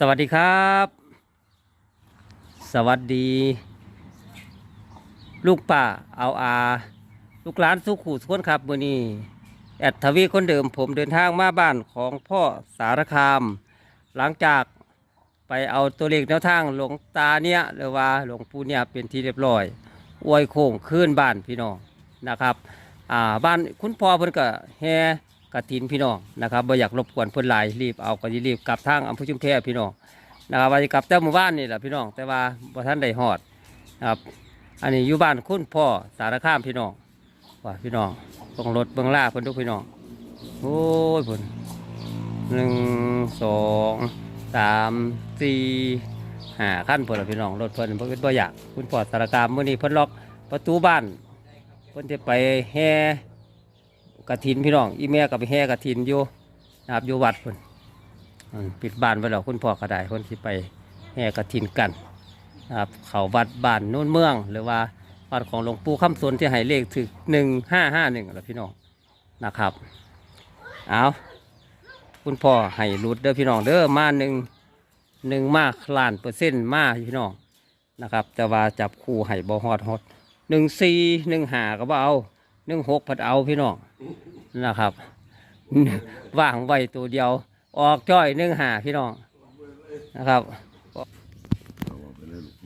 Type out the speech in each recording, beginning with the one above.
สวัสดีครับ สวัสดี ลูกป่าเอาอา ลูกหลานสุขูสุขนครับมือนี้ แอดทวีคนเดิมผมเดินทางมาบ้านของพ่อสารคาม หลังจากไปเอาตัวเลขแนวทางหลวงตาเนี่ยหรือว่าหลวงปู่เนี่ยเป็นที่เรียบร้อยอวยโค้งขึ้นบ้านพี่น้องนะครับ อ่าบ้านคุณพ่อเพิ่นก็แห่ กระถินพี่น้องนะครับบ่อยากรบกวนเพิ่นหลายรีบเอาก็สิรีบกลับทางอำเภอชุมแพพี่น้องนะครับว่าสิกลับแต่หมู่บ้านนี่แหละพี่น้องแต่ว่าบ่ทันได้ฮอดนะครับอันนี้อยู่บ้านคุณพ่อสารคามพี่น้องว่าพี่น้องต้งรถเบิ่งล่าเพิ่นทุกพี่น้องโอ้ยเพิ่นหนึ่งสองสามสี่ห้าขั้นเพิ่นละพี่น้องรถเพิ่นเพิ่นบ่อยากคุณพ่อสารคามมื้อนี้เพิ่นล็อกประตูบ้านเพิ่นจะไปแห่ กระถินพี่น้อง อีแม่ก็ไปแห่กระถินอยู่นะครับอยู่วัดเพิ่นปิดบ้านไว้แล้วคุณพ่อก็ได้เพิ่ไปแห่กระถินกันนะครับเขาวัดบ้านโน่นเมือง หรือว่าวัดของหลวงปู่คำสนที่ให้เลขถึงหนึ่งห้าห้าหนึ่งแล้วพี่น้องนะครับเอาคุณพ่อให้รุดเด้อพี่น้องเด้อมาหนึ่งหนึ่งมาคลานเปอร์เซ็นต์มาพี่น้องนะครับแต่ว่าจับคู่ให้บ่ฮอดฮอดหนึ่งสี่หนึ่งหาก็บ่เอาหนึ่งหกผัดเอาพี่น้อง นะครับ ว่างไว้ตัวเดียว ออกจ้อยหนึ่งหาพี่น้องนะครับ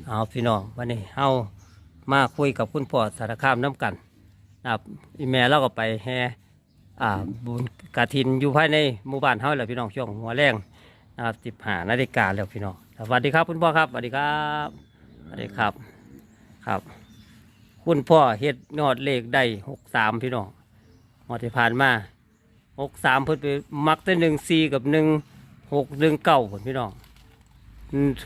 เอาพี่น้องวันนี้เฮามาคุยกับคุณพ่อสารคามน้ำกันนะครับอีแม่เราก็ไปแห่อ่าบุญกฐินอยู่ภายในหมู่บ้านเฮาแหละพี่น้องช่วงหัวแรงนะครับสิบหานาฬิกาแล้วพี่น้องสวัสดีครับ คุณพ่อครับสวัสดีครับสวัสดีครับครับ คุณพ่อเฮ็ดยอดเลขได้หกสามพี่น้อง หมดที่ผ่านมาหกสามเพิ่นไปมักแต่หนึ่งสี่กับหนึ่งหกหนึ่งเก้าผลพี่น้อง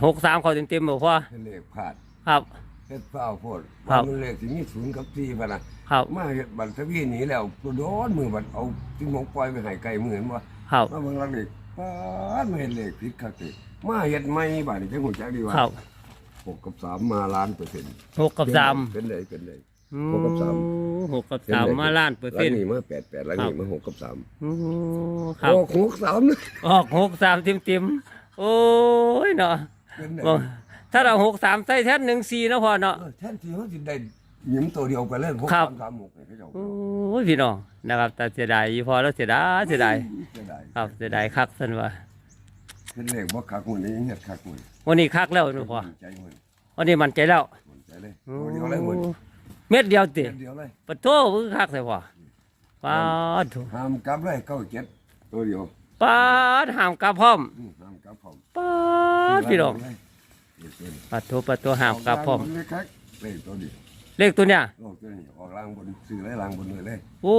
หกสามเขาเต็มเต็มๆบอกว่าเฮ็ดเลขพลาดครับเฮ็ดเฝ้าโพดครับมันเลขสิมีศูนย์กับสี่พุ่นน่ะครับมาเฮ็ดบัตรทวีหนีแล้วโดนมือบัตรเอาที่หมองปล่อยไปให้ไกลมือเห็นบ่ครับมาเบิ่งหลักเลขปาดมาเฮ็ดเลขผิดคักติมาเฮ็ดใหม่บัดนี้จังฮู้จักดีว่าครับหกกับสามมาล้านเปอร์เซ็นต์หกกับสามเป็นได้เป็นได้อื หกกับสาม หกกับสามมาล้านเปอร์หลัเซ็นงต์ นี้มาแปดแปดหลังครันี้บมาหกกับสามอืมครับโอ้หกสามเลยออกหกสามเต็มเต็มๆโอ้ยเนาะเป็นได้บอกถ้าเราหกสามใส่แทนหนึ่งสี่เนาะพ่อเนาะ เออแทนที่เขาสิได้หยิมตัวเดียวไปเลยหกครับ สามสามหกเนี่ยเขาเจ้าโอ้ยพี่น้องนะครับ แต่เสียดายอีพอแล้วเสียดายเสียดายเสียดายครับเสียดายคักสันว่าเป็นเลขบ่คักมื้อนี้เฮ็ดคักมื้อวันนี้คักแล้วนะพ่อใจมื้อวันนี้มันใจแล้วมันใจเลยตัวเดียวเลยมื้อเม็ดเดียวติเดียวเลยปะโถมึงคักใส่พ่อป้าดโถห้ามกลับเลยเก้าเจ็ดตัวเดียวป้าดห้ามกลับพร้อมอืมห้ามกลับพร้อมป้าดพี่น้องเลยเจ็ดปะโถปะโถห้ามกลับพร้อมเลขคักเลขตัวเดียวเลขตัวเนี้ยโลกตัวนี้ออกล่างบนซื้อเลยล่างบนเลยเลยโอ้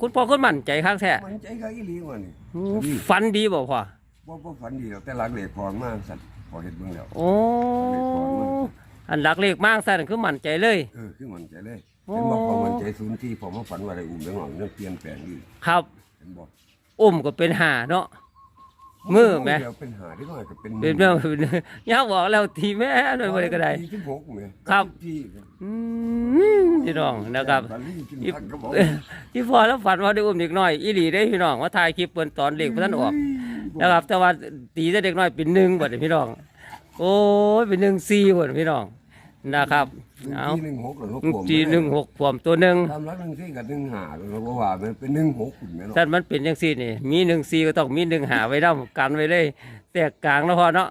คุณพ่อคุณมั่นใจคักแท้มันใจก็อีหลีกว่านี่โอ้ฝันดีบ่พ่อบ่บ่ฝันดีหรอกแต่หลักเลขพองมากสัตว์พอเฮ็ดเบิ่งแล้วโอ้ อันหลักเลขมากซะนั่นคือมั่นใจเลย เออคือมันใจเลยโอ้ เห็นบอกพอมันใจศูนย์ที่พอมาฝันว่าได้อุ้มเรื่องหลังเรื่องเปลี่ยนแปลงดีครับ เห็นบ่อุ้มก็เป็นหาเนาะ มือแม่เดี๋ยวเป็นหาที่น้อยก็เป็นเป็นเรื่องอยากบอกแล้วทีแม่หน่อยบ่ได้ก็ได้ ที่หกแม่ครับ ที่อืมพี่น้องนะครับบัลลี่กินอีผักกระบอกที่พอแล้วฝันว่าได้อุ้มเด็กน้อยอีหลีได้พี่น้องว่าถ่ายคลิปเปิ้นตอนเด็กเพิ่นออกนะครับแต่ว่าตีแต่เด็กน้อยเป็นหนึ่งบัดนี้พี่น้อง โอ้ยเป็นหนึ่งสี่บัดนี้พี่น้องนะครับเอาที่หนึ่งหกหรือหกผมจีหนึ่งหกขวมตัวหนึ่งทำรักหนึ่งที่กับหนึ่งหาเราก็ว่ามันเป็นหนึ่งหกคุณแม่เนาะถ้ามันเป็นจังซี่นี่ มีหนึ่งสี่ก็ต้องมีหนึ่งหาไว้นำกันไว้เลยแตกกลางแล้วพอเนาะ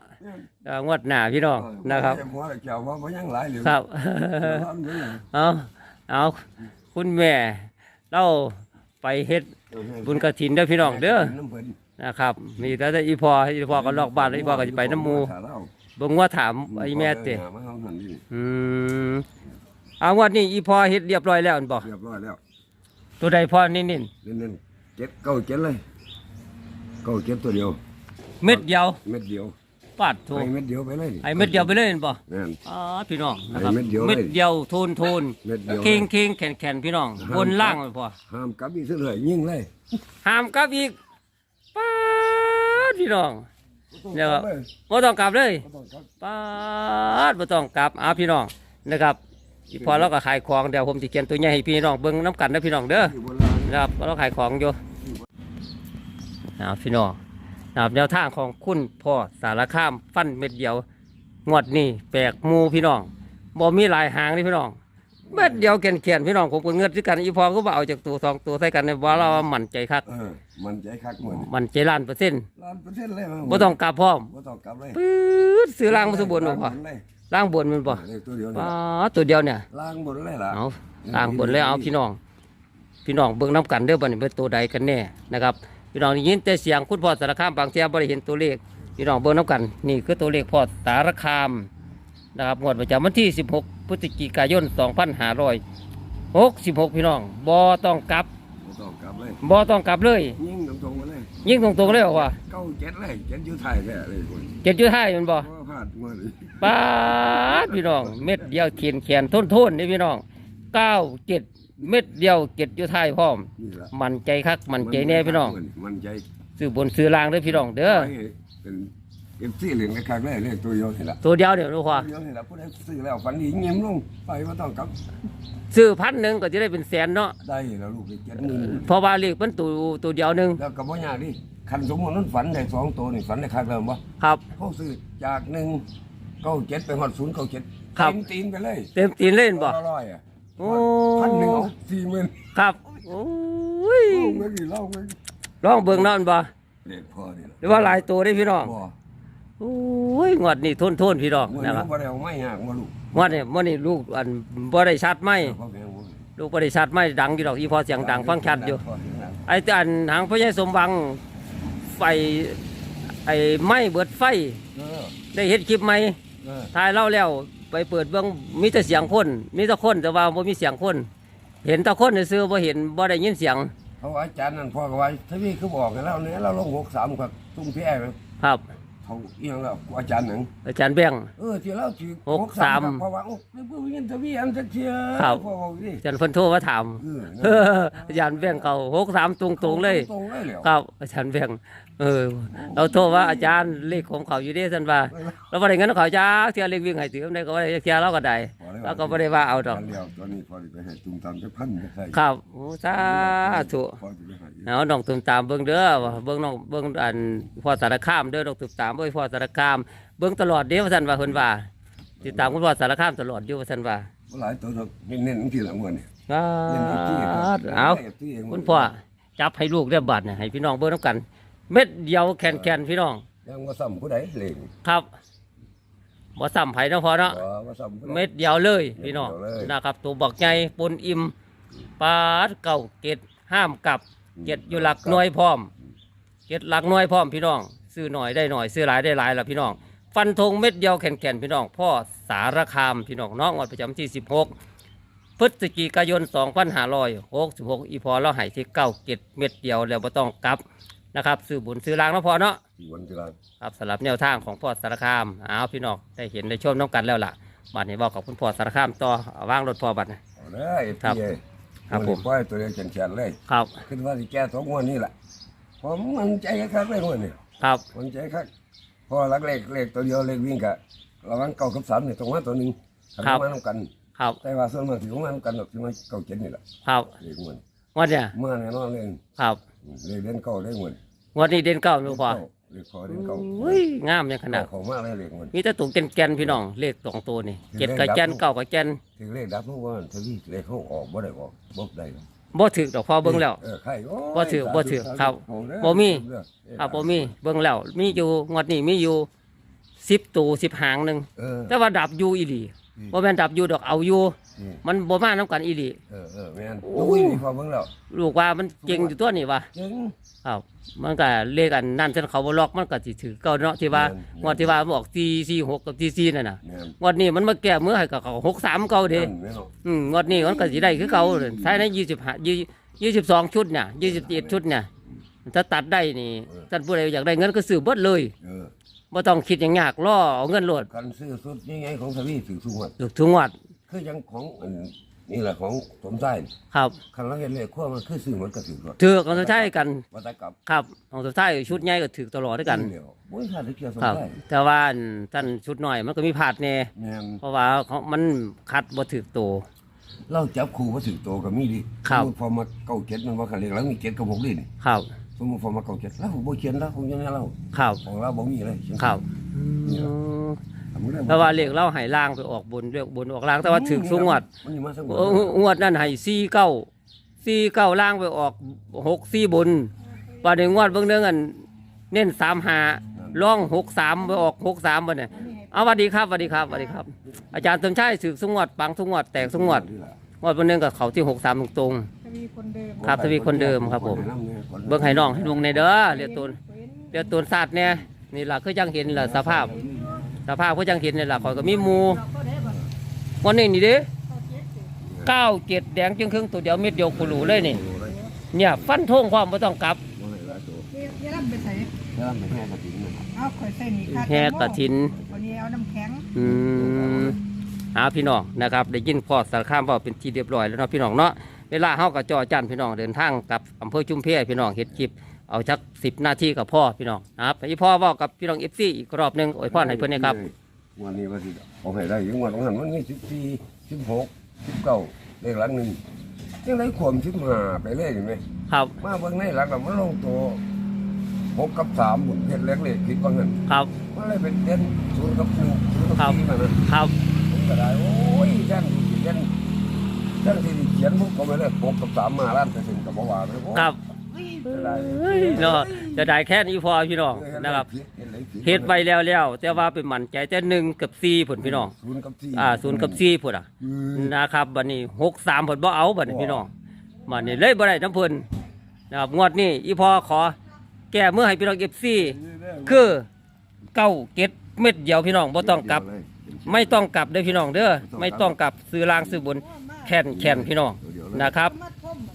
เอ่องวดหน้าพี่น้องนะครับหัวเจ้าว่าบ่ยังหลายเหลือครับทำด้วยนะเอาเอาคุณแม่เราไปเฮ็ดบุญกระถินเด้อพี่น้องเด้อน้ำเพิ่นนะครับ มีแต่แต่อีพออีพอก็ลอกบ้านอีพอก็จะไปน้ำหมู เบิ่งว่าถามไอ้แม่เตะหามาเอาหั่นนี่อืมเอางวดนี้อีพอเฮ็ดเรียบร้อยแล้วอันบ่เรียบร้อยแล้วตัวใดพอนิ่นเน้นๆเจ็ดเก้าเจ็ดเลยเก้าเจ็ดตัวเดียว ๆเม็ดเดียวเม็ดเดียวปาดโทไอ้เม็ดเดียวไปเลยไอ้เม็ดเดียวไปเลยอันบ่นั่น อ๋อพี่น้องนะครับไอ้เม็ดเดียวเลยเม็ดเดียวโทนโทนเม็ดเดียวเคิงเคิงแข็งแข็งพี่น้องบนล่างเลยพอ ห้ามกลับอีกเสยเลยยิ่งเลยห้ามกลับอีกป้าดพี่น้อง เดี๋ยวบ่ต้องกลับเลยบ่ต้องกลับเลยบ่ต้องกลับป้าดบ่ต้องกลับเอาพี่น้องนะครับอีพอเราก็ขายของเดี๋ยวผมสิเขียนตัวใหญ่ให้พี่น้องเบิ่งน้ำกันนะพี่น้องเด้ออยู่บนล่างนะครับเราขายของอยู่เอาพี่น้องนะครับแนวทางของคุณพ่อสารคามฟันเม็ดเดียวงวดนี้แปลกหมูพี่น้องบ่มีหลายหางนี่พี่น้อง เม็ดเดียวแก่นๆพี่น้องผมก็เงินด้วยกันอีพอก็บ่เอาจากตัวสองตัวใส่กันในบ่เราว่ามั่นใจคักเออมันใจคักเหมือนมั่นใจล้านเปอร์เซ็นต์ล้านเปอร์เซ็นต์เลยมั้งบ่ต้องกลับพร้อมบ่ต้องกลับเลยปื๊ดซื้อล่างมาสบนบ่พอเลยล่างบนมันบ่เลขตัวเดียวนี่อ๋อตัวเดียวเนี่ยล่างบนเลยล่ะเอาล่างบนเลยเอาพี่น้อง พี่น้องเบิ่งน้ำกันเด้อบัดนี้เป็นตัวใดกันแน่นะครับพี่น้องได้ยินแต่เสียงคุณพ่อสารคามบางเทีบ่ได้เห็นตัวเลขพี่น้องเบิ่งน้ำกันนี่คือตัวเลขพ่อสารคาม นะครับงวดประจำวันที่ 16 พฤศจิกายน 2566 พี่น้องบ่ต้องกลับบ่ต้องกลับเลยบ่ต้องกลับเลย ยิงตรงๆมาเลยยิ่งตรงๆเลยบอกว่าเก้าเจ็ดเลยเจ็ดอยู่ไทายแท้เลยคนเจ็ดจุดห้ามันบ่เพราะว่าพลาดงวดนี้ป้าดพี่น้อง เม็ดเดียวเขียนแขนทนทนๆนี่พี่น้องเก้าเจ็ดเม็ดเดียวเจ็ดจุดห้าพร้อม นี่ล่ะมันใจคักมันใจแน่พี่น้อง มันใจซื้อบนซื้อล่างเด้อพี่น้องเด้อ ให้เป็น เอฟซีเหรียญกระคักเลยเลขตัวเดียวนี่ล่ะตัวเดียวเดี๋ยวดูว่าตัวเดียวนี่ล่ะผู้ใดซื้อแล้วฝันดีเงียบลงไปบ่ต้องกลับซื้อพันหนึ่งก็จะได้เป็นแสนเนาะได้แล้วลูกได้เจ็ดหมื่นเพราะว่าเลขมันตัวตัวเดียวหนึ่งแล้วก็บ่ยากดิคันสมมุตินั้นฝันได้สองตัวนี่ฝันได้คักเริ่มบ่ครับ เขาซื้อจากหนึ่งเก้าเจ็ดไปหอดศูนย์เก้าเจ็ดครับ เต็มตีนไปเลยเต็มตีนเล่นบ่ตัวละร้อยอะโอ้ พันหนึ่งเอาสี่หมื่นครับโอ้ยเล่าไม่กี่เล่าไม่กี่ลองเบิ่งเนั่นบ่เด็กพอนี่ล่ะหรือว่าหลายตัวได้พี่น้อง บ่ โอ้ยงวดนี้ทนทนๆพี่น้องเมื่อนะนี้ครับบ่ได้เอาไม้หักมาลูกงวดนี้มื้อนี้ลูกอันบ่ได้ชัดไหมพ่อแม่บ่ลูกบ่ได้ชัดไหมดังอยู่ดอกอีพอเสียงดังฟังชัดอยู่พ่เสีงดังไอ้ที่อันหางพระยายสมบังไฟไอ้ไม้เบิดไฟเออได้เห็นคลิปไหมเออถ่ายเล่าแล้วไปเปิดเบื้องมีแต่เสียงคนมีแต่คนแต่ว่าบ่มีเสียงคน เห็นแต่คนซื่อๆบ่เห็นบ่ได้ยินเสียงเขาว่าอาจารย์นั่นพ่อก็ว่าถ้าพี่คือบอกให้เราเนี่ยเราลงหกสามกับตุ้งแพ้ไหมครับ เขาเอียงแล้วอาจารย์หนังอาจารย์แบงค์ เออที่เราถือหกสามเพราะว่าโอ้ไม่พูดยินทวีอันจะเชียครับพ่อบอกดิอาจารย์เพิ่นโทรมาถาม เออเอออาจารย์แบงค์เขา63ตรงๆเลย ตรงเลยเหรอ ครับอาจารย์แบงค์เออ เราโทรว่าอาจารย์เลขของเขาอยู่เด้ท่านว่าเราบ่ได้เงินของเขาจ้าเที่ยเลขวิ่งให้ถือได้ก็บ่ได้เที่ยเราก็ได้เราก็บ่ได้ว่าเอาดอกนเดียวตอนนี้พอจะไปให้ตุ้มตามจะพันจะใส่ครับโอ้สาธุ พอจะไปให้อีก เอาน้องตุมตามเบิ่งเด้อว่าเบิ่งน้องเบิ่งอันพ่อสารคามเด้อน้องตุมตามเบิ่งพ่อสารคาม เบิ่งตลอดเด้อว่าซั่นว่าเพิ่นว่าติดตามคุณพ่อสารคามตลอดอยู่ว่าซั่นว่าหลายตัวเราเน้นๆทีหลังวันนี่ครัเน้นที่บเอาคุณพ่อจับให้ลูกได้บัดเนี่ยให้พี่น้องเบิ่งนํกัน เม็ดเดียวแคนๆพี่น้องยังว่าซ้ำผู้ใดเล่งครับบ่ซ้ำไผเนาะพ่อเนาะว่าว่าซ้ำผู้ใดเม็ดเดียวเลยพี่น้องเม็ดเดียวเลยนะครับ ตัวบักใหญ่ปนอิ่มปาดเก่าเกตห้ามกลับเจ็ดอยู่หลักหน่วยพร้อมเจ็ดหลักหน่วยพร้อมพี่น้อง ซื้อหน่อยได้หน่อยซื้อหลายได้หลายละพี่น้อง ฟันธงเม็ดเดียวแข็งๆพี่น้อง พ่อสารคามพี่น้องน้องวันประจำที่ 16 พฤศจิกายน 2566 อีพอเราใหายที่เก้าเจ็ดเม็ดเดียวแล้วบ่ต้องกลับนะครับซื้อบุญซื้อลางแล้วพอเนาะที่วันที่ละครับสำหรับแนวทางของพ่อสารคามเอาพี่น้องได้เห็นได้ชมน้องกันแล้วล่ะบัดนี้บอกกับคุณพ่อสารคามต่อเอาว่างรถพ่อบัดนะ เอาเลยครับพี่เอ้ยครับผม ปล่อยตัวเดียวแขนๆเลย ครับคิดว่าสิแก้สองงวันนี้แหละผมมันใจคักเลยงวันนี้ ครับมันใจคักเพอลักเลขเลขตัวเดียวเลขวิ่งกะระวังเก้ากับสามนี่ตรงมาตัวหนึ่งทำมาน้ำกัน ครับแต่ว่าส่วนมากที่ของมาน้ำกันหรอกที่มันเก้าเจ็ดนี่แหละครับเลขมันงวันเนี่ยเมื่อแน่นอนเลยครับเลขเด่นเก้าเลขมันงวันนี้เด่นเก้าลูกพ่อเลขพอเด่นเก้าอุ้ยงามอย่างขนาดของมากเลยเลขมันมีแต่ตุกแกนๆพี่น้องเลขสองตัวนี่เจ็ดกับแกนเก้ากับแกนถึงเลขดับเพราะว่าทวีเลขเขาออกบ่ได้ออกบ่ได้หรอก บ่ถือดอกพ่อเบิ่งแล้วเออใครโอ้ยบ่ถือบ่ถือสาธุครับสาธุบ่มีเด้อครับบ่มีเบิ่งแล้ว มีอยู่งวดนี้มีอยู่สิบตัวสิบหางหนึ่งเออแต่ว่าดับอยู่อีหลีอืมบ่แม่นดับอยู่ดอกเอาอยู่ อืมมันบ่มาน้ำกันอีหลี เออเออแม่นโอ้ โอ้ยนี่พอเบิ่งแล้วลูกว่ามันเก่งอยู่ตัวนี่วะเจ๋งครับมันก็เลขอันนั่นฉันเขาบ่ล็อกมันก็สิถือเก่าเนาะที่ว่าแม่นงวดที่ว่าบอก4 4 6กับ4 4นั่นน่ะแม่นงวดนี้มันมาแก้มือให้กับเขา6 3เก่าเด้แม่นเนาะอืมงวดนี้มันก็สิได้คือเก่าใช้ใน25 22ชุดเนี่ย21ชุดเนี่ยถ้าตัดได้นี่ท่านผู้ใดอยากได้เงินก็ซื้อเบิดเลยเออบ่ต้องคิดอย่างยากรอเอาเงินโลดกันซื้อสุดยังไงของทวีถือสุวรรณถูกทุกงวด คือยังของอันนี่แหละของสมใจครับคันเราเห็นเลขขั้วมันคือซื้อมันก็ถือรถถือกันสุดท้ายกันวัตกรรมครับของสุดท้ายชุดใหญ่ก็ถือตลอดด้วยกันเดียวบ่มีขาดเกี่ยวสมครับใจแต่ว่าอันท่านชุดน้อยมันก็มีผาดแน่แม่นเพราะว่าเขามันคัดบ่ถือตัวเราจับคู่บ่ถือโตก็มีดิครับพอมาเก้าเจ็ดมันว่าคันเลขแล้วมีเจ็ดกับหกดินครับสสมมติผมมาเก่าเจ็ดแล้วผมบ่เขียนแล้วผมยังไงเราครับของเราบ่มีเลยเขียนครับ นี่เหรอทำไม่ได้แต่ว่าเลขเราให้ล่างไปออกบนเรียกบนออกล่างแต่ว่าถึงสูงวดมันอยู่มาสักเอองวดนั้นให้สี่เก้าสี่เก้าล่างไปออกหกสี่บนว่าในงวดเบื้องเนื่องอันเน้นสามหาล่องหกสามไปออกหกสามบ่เนี่ยเอาสวัสดีครับสวัสดีครับสวัสดีครับ อาจารย์สมชายสืบสงวดปังสงวดแตกสงวดงวดเบื้องเนื่องกับเขาที่หกสามตรงจะมีคนเดิมครับทวีคนเดิมครับผมๆเบื้องให้น้องให้ลุงในเด้อเรียกตูนเรียกตูนศาสตร์เนี่ยนี่ล่ะคือจังเห็นล่ะสภาพ สภาพคือจังเห็นนี่ล่ะขอยก็มีหมูเราก็ได้บัตรวันนี้นี่เด้เข้าเจ็ดสิเก้าเจ็ดแดงจึงครึ่งตัวเดียวเม็ดเดียวกูรู้เลยนี่ เนี่ยฟันทงความไม่ต้องกลับนี่นี่รับไปใส่แล้วมันแค่กระถิ่นนะครับเอาข่อยใส่หนีค่าแห่กระถินวันนี้เอาน้ำแข็งอืมเอาพี่น้องนะครับ ได้ยินพอสารข้ามบอกเป็นที่เรียบร้อยแล้วเนาะพี่น้องเนาะเวลาเฮากับจอจันพี่น้องเดินทางกลับอำเภอชุมเพพี่น้องเฮ็ดคลิป เอาชักสิบนาทีกับพ่อพี่น้องนะครับพี่พ่อเว่ากับพี่น้องเอฟซีอีกรอบหนึงอวยพรให้เพื่อนนะครับ วันนี้ว่าสิเอาให้ได้ยังวันของหันมันมีสิบสี่สิบหกสิบเก้าเลขหลังหนึ่งยังไรความสิบห้าไปเลยเห็นไหมครับมาเบิ่งในหลักเรามันลงตัวหกกับสามหมุนเพชรเล็กเล็กคิดว่าเงินครับมันเลยเป็นเด่นศูนย์กับหนึ่งศูนย์กับครับสี่มานะครับผมก็ได้โอ้ยแจ้งที่เด่นแจ้งที่เขียนพวกก็ไม่เลยหกกับสามมาล้านเปอร์เซ็นต์กับบ่ว่าเลยโอ้ยครับจะได้ เฮ้ยเนาะจะได้แค่นี้พอพี่น้องนะครับเฮ็ดไปแล้วแล้วแต่ว่าเป็นมั่นใจแต่หนึ่งกับสี่ผลพี่น้องศูนย์กับสี่อ่าศูนย์กับสี่ผลอะอืมนะครับบัดนี้หกสามผลบ่เอาบัดนี้พี่น้องบัดนี้เลยบ่ได้น้ำเพิ่นนะครับงวดนี้อีพอขอ แก้มือให้พี่น้องเอฟซีคือเก้าเก็ดเม็ดเดียวพี่น้องบ่ต้องกลับ ไม่ต้องกลับเด้อพี่น้องเด้อไม่ต้องกลับซื้อลางซื้อบนแค่นแค่นพี่น้องนะครับ มาท่มมัน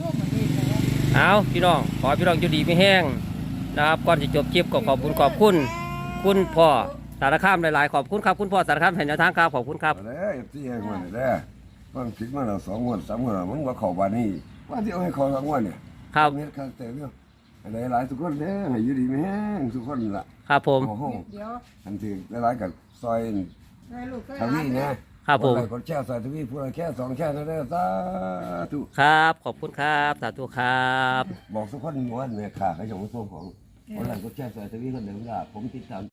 ท่มมันนี่แหละ เอาพี่น้อง ขอให้พี่น้องอยู่ดีไม่แห้งนะครับก่อนจะจบคลิปก็ขอบคุณขอบคุณ คุณพ่อสารคามหลายๆ ขอบคุณครับคุณพ่อสารคามแห่งแนวทางครับขอบคุณครับเอาเลยที่ให้มันได้มันผิดมาแล้วสองงวดสามงวดแล้วมันว่าเข้าบ้านนี้ว่าที่เอาให้เข้าสองงวดเนี่ยครับเม็ดข้างแต่เรื่องอะไรหลายทุกคนเด้อให้อยู่ดีไม่แห้งทุกคนล่ะครับผมโอ้โหเดี๋ยวทันทีหลายๆกับซอยให้ลูกก็ทวีนะ ครับผมนละคนแช่ซอยทวีผู้ละแค่สองแค่นั้นเด้อสาธุครับ ขอบคุณครับ สาธุครับ บอกทุกคนว่าเนี่ยขาเขาอย่างว่าส่งของคนละคนแช่ซอยทวีคนเดียวว่าผมติดตาม